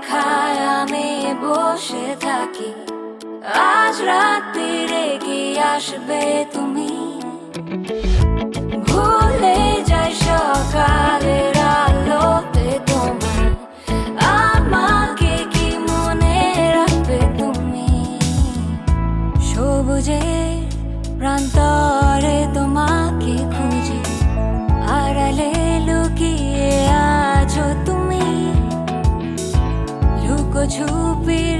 অপেক্ষায় আমি বসে থাকি। আজ রাত্রিরে কি আসবে তুমি। ভুলে যাই সকালের আলোতে তোমার আমাকে কি মনে রাখবে তুমি? সবুজের প্রান্তরে ঝুপির